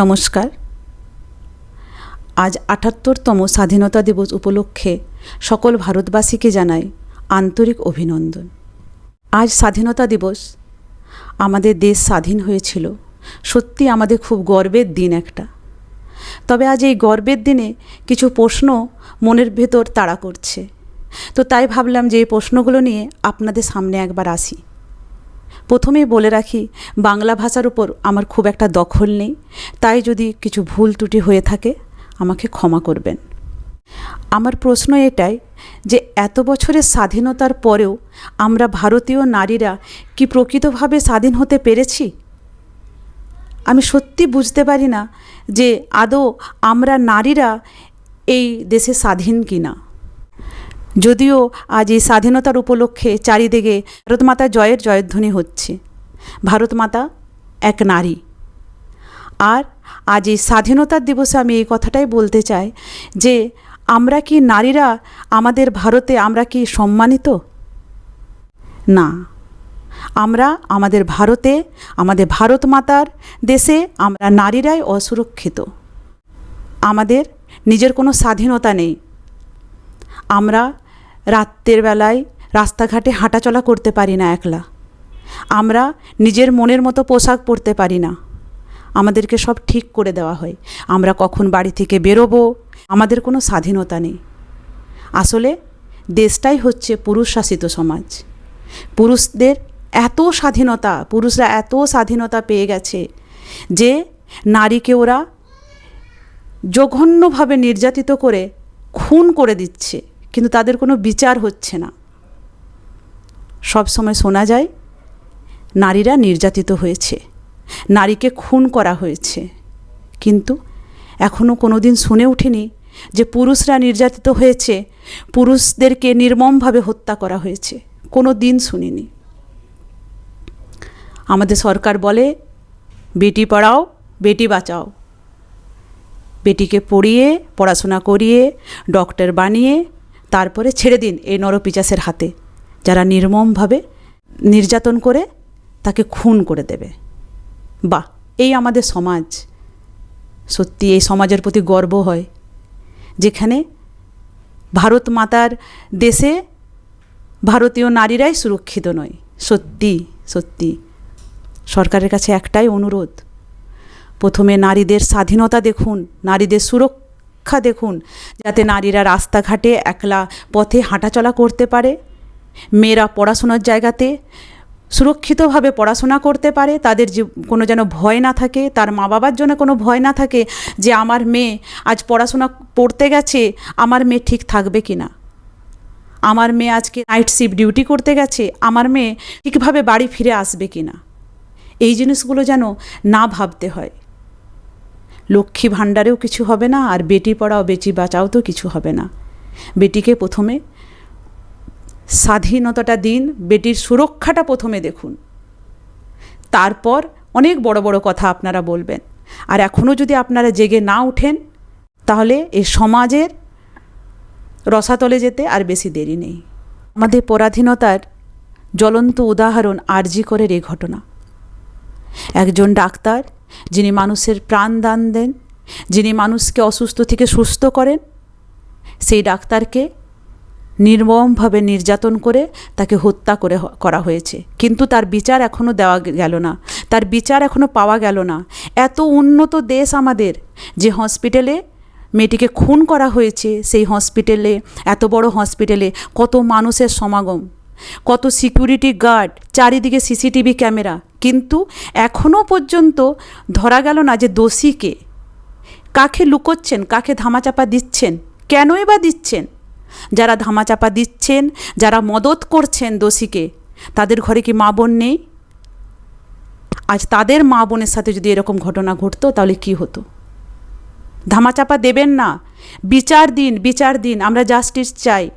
নমস্কার। আজ আটাত্তরতম স্বাধীনতা দিবস উপলক্ষে সকল ভারতবাসীকে জানাই আন্তরিক অভিনন্দন। আজ স্বাধীনতা দিবস, আমাদের দেশ স্বাধীন হয়েছিল। সত্যি আমাদের খুব গর্বের দিন একটা। তবে আজ এই গর্বের দিনে কিছু প্রশ্ন মনের ভেতর তাড়া করছে। তো তাই ভাবলাম যে এই প্রশ্নগুলো নিয়ে আপনাদের সামনে একবার আসি। প্রথমেই বলে রাখি, বাংলা ভাষার উপর আমার খুব একটা দখল নেই। তাই যদি কিছু ভুল ত্রুটি হয়ে থাকে, আমাকে ক্ষমা করবেন। আমার প্রশ্ন এটাই যে, এত বছরের স্বাধীনতার পরেও আমরা ভারতীয় নারীরা কি প্রকৃতভাবে স্বাধীন হতে পেরেছি? আমি সত্যি বুঝতে পারি না যে, আদৌ আমরা নারীরা এই দেশে স্বাধীন কিনা। যদিও আজ এই স্বাধীনতার উপলক্ষে চারিদিকে ভারত মাতা জয়ের জয়ধ্বনি হচ্ছে। ভারত মাতা এক নারী। আর আজ এই স্বাধীনতার দিবসে আমি এই কথাটাই বলতে চাই যে, আমরা কি নারীরা আমাদের ভারতে আমরা কি সম্মানিত? না। আমরা আমাদের ভারতে, আমাদের ভারত মাতার দেশে আমরা নারীরাই অসুরক্ষিত। আমাদের নিজের কোনো স্বাধীনতা নেই। আমরা রাত্রের বেলায় রাস্তাঘাটে হাঁটাচলা করতে পারি না একলা। আমরা নিজের মনের মতো পোশাক পরতে পারি না। আমাদেরকে সব ঠিক করে দেওয়া হয়। আমরা কখন বাড়ি থেকে বেরোবো, আমাদের কোনো স্বাধীনতা নেই। আসলে দেশটাই হচ্ছে পুরুষ শাসিত সমাজ। পুরুষদের এত স্বাধীনতা, পুরুষরা এত স্বাধীনতা পেয়ে গেছে যে নারীকে ওরা জঘন্যভাবে নির্যাতিত করে, খুন করে দিচ্ছে। কিন্তু তাদের কোনো বিচার হচ্ছে না। সব সময় শোনা যায়, নারীরা নির্যাতিত হয়েছে, নারীকে খুন করা হয়েছে। কিন্তু এখনও কোনো দিন শুনে উঠিনি যে পুরুষরা নির্যাতিত হয়েছে, পুরুষদেরকে নির্মমভাবে হত্যা করা হয়েছে। কোনো দিন শুনিনি। আমাদের সরকার বলে, বেটি পড়াও, বেটি বাঁচাও। বেটিকে পড়িয়ে, পড়াশোনা করিয়ে ডক্টর বানিয়ে তারপরে ছেড়ে দিন এই নরপিচাসের হাতে। যারা নির্মমভাবে নির্যাতন করে, তাকে খুন করে দেবে। বাহ, এই আমাদের সমাজ। সত্যি এই সমাজের প্রতি গর্ব হয়, যেখানে ভারত মাতার দেশে ভারতীয় নারীরাই সুরক্ষিত নয়। সত্যি সত্যি। সরকারের কাছে একটাই অনুরোধ, প্রথমে নারীদের স্বাধীনতা দেখুন, নারীদের সুরক্ষা দেখুন, যাতে নারীরা রাস্তাঘাটে একলা পথে হাঁটাচলা করতে পারে, মেয়েরা পড়াশোনার জায়গাতে সুরক্ষিতভাবে পড়াশোনা করতে পারে, তাদের যে কোনো যেন ভয় না থাকে, তার মা বাবার জন্য কোনো ভয় না থাকে যে আমার মেয়ে আজ পড়াশোনা পড়তে গেছে, আমার মেয়ে ঠিক থাকবে কি না আমার মেয়ে আজকে নাইট শিফট ডিউটি করতে গেছে, আমার মেয়ে ঠিকভাবে বাড়ি ফিরে আসবে কি না এই জিনিসগুলো যেন না ভাবতে হয়। লক্ষ্মী ভাণ্ডারেও কিছু হবে না, আর বেটি পড়াও, বেটি বাঁচাও তো কিছু হবে না। বেটিকে প্রথমে স্বাধীনতাটা দিন, বেটির সুরক্ষাটা প্রথমে দেখুন। তারপর অনেক বড় বড় কথা আপনারা বলবেন। আর এখনও যদি আপনারা জেগে না উঠেন তাহলে এই সমাজের রসাতলে যেতে আর বেশি দেরি নেই। আমাদের পরাধীনতার জ্বলন্ত উদাহরণ আরজি করের এই ঘটনা। একজন ডাক্তার যিনি মানুষের প্রাণ দান দেন, যিনি মানুষকে অসুস্থ থেকে সুস্থ করেন, সেই ডাক্তারকে নির্মমভাবে নির্যাতন করে তাকে হত্যা করে করা হয়েছে। কিন্তু তার বিচার এখনও দেওয়া গেল না। তার বিচার এখনও পাওয়া গেল না। এত উন্নত দেশ আমাদের যে হসপিটালে মেয়েটিকে খুন করা হয়েছে, সেই হসপিটালে, এত বড় হসপিটালে কত মানুষের সমাগম, কত সিকিউরিটি গার্ড, চারিদিকে সিসিটিভি ক্যামেরা কিন্তু এখনও পর্যন্ত ধরা গেল না যে দোষীকে। কাকে লুকোচ্ছেন, কাকে ধামাচাপা দিচ্ছেন, কেনই বা দিচ্ছেন? যারা ধামাচাপা দিচ্ছেন, যারা মদত করছেন দোষীকে, তাদের ঘরে কি মা বোন নেই? আজ তাদের মা বোনের সাথে যদি এরকম ঘটনা ঘটতো, তাহলে কি হতো? ধামাচাপা দেবেন না। বিচার দিন বিচার দিন, আমরা জাস্টিস চাই।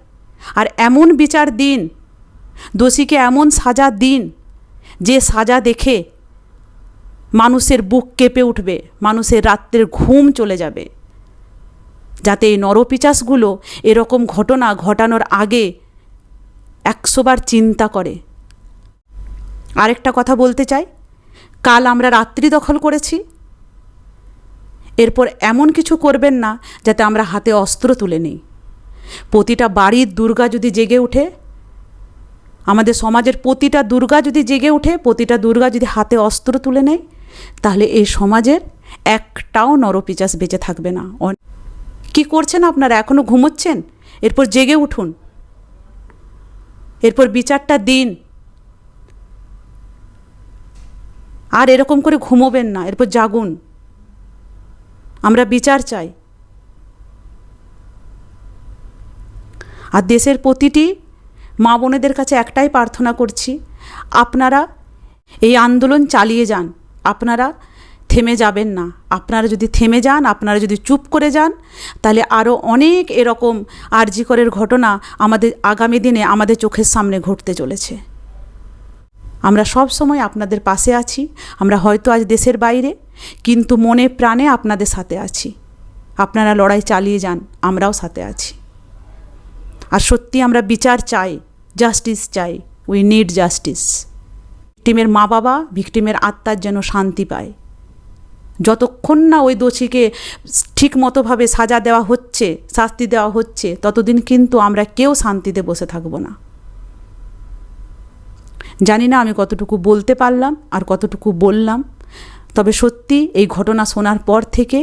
আর এমন বিচার দিন, দোষীকে এমন সাজা দিন যে সাজা দেখে মানুষের বুক কেঁপে উঠবে, মানুষের রাত্রের ঘুম চলে যাবে। যাতে এই নরপিচাসগুলো এরকম ঘটনা ঘটানোর আগে একশোবার চিন্তা করে। আরেকটা কথা বলতে চাই, কাল আমরা রাত্রি দখল করেছি। এরপর এমন কিছু করবেন না যাতে আমরা হাতে অস্ত্র তুলে নিই। প্রতিটা বাড়ির দুর্গা যদি জেগে ওঠে আমাদের সমাজের প্রতিটা দুর্গা যদি জেগে ওঠে, প্রতিটা দুর্গা যদি হাতে অস্ত্র তুলে নেয়, তাহলে এই সমাজের একটাও নরপিচাস বেঁচে থাকবে না। কি করছেন আপনারা? এখনও ঘুমোচ্ছেন? এরপর জেগে উঠুন। এরপর বিচারটা দিন। আর এরকম করে ঘুমোবেন না। এরপর জাগুন। আমরা বিচার চাই। আর দেশের প্রতিটি মা বোনেদের কাছে একটাই প্রার্থনা করছি, আপনারা এই আন্দোলন চালিয়ে যান, আপনারা থেমে যাবেন না। আপনারা যদি থেমে যান, আপনারা যদি চুপ করে যান, তাহলে আরও অনেক এরকম আরজিকরের ঘটনা আমাদের আগামী দিনে আমাদের চোখের সামনে ঘটতে চলেছে। আমরা সব সময় আপনাদের পাশে আছি, আমরা হয়তো আজ দেশের বাইরে, কিন্তু মনে প্রাণে আপনাদের সাথে আছি। আপনারা লড়াই চালিয়ে যান, আমরাও সাথে আছি। আর সত্যি আমরা বিচার চাই জাস্টিস চাই উই নিড জাস্টিস ভিক্টিমের মা বাবা, ভিক্টিমের আত্মার যেন শান্তি পায়। যতক্ষণ না ওই দোষীকে ঠিক মতোভাবে সাজা দেওয়া হচ্ছে, শাস্তি দেওয়া হচ্ছে, ততদিন কিন্তু আমরা কেউ শান্তিতে বসে থাকব না। জানি না আমি কতটুকু বলতে পারলাম আর কতটুকু বললাম, তবে সত্যি এই ঘটনা শোনার পর থেকে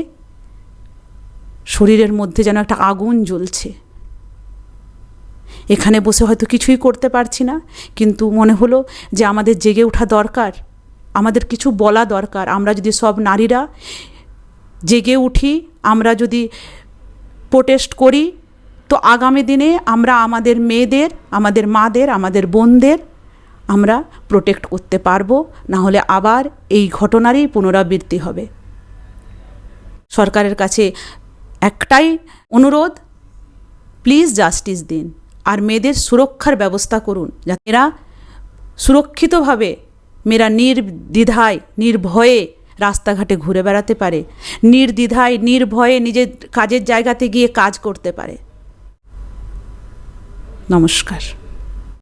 শরীরের মধ্যে যেন একটা আগুন জ্বলছে। এখানে বসে হয়তো কিছুই করতে পারছি না। কিন্তু মনে হলো যে আমাদের জেগে ওঠা দরকার, আমাদের কিছু বলা দরকার। আমরা যদি সব নারীরা জেগে উঠি, আমরা যদি প্রোটেস্ট করি, তো আগামী দিনে আমরা আমাদের মেয়েদের, আমাদের মাদের, আমাদের বোনদের আমরা প্রোটেক্ট করতে পারব। না হলে আবার এই ঘটনারই পুনরাবৃত্তি হবে। সরকারের কাছে একটাই অনুরোধ প্লিজ জাস্টিস দিন। আর মেয়েদের সুরক্ষার ব্যবস্থা করুন, যাতে এরা সুরক্ষিতভাবে মেয়েরা নির্দ্বিধায়, নির্ভয়ে রাস্তাঘাটে ঘুরে বেড়াতে পারে, নির্দ্বিধায়, নির্ভয়ে নিজের কাজের জায়গাতে গিয়ে কাজ করতে পারে। নমস্কার।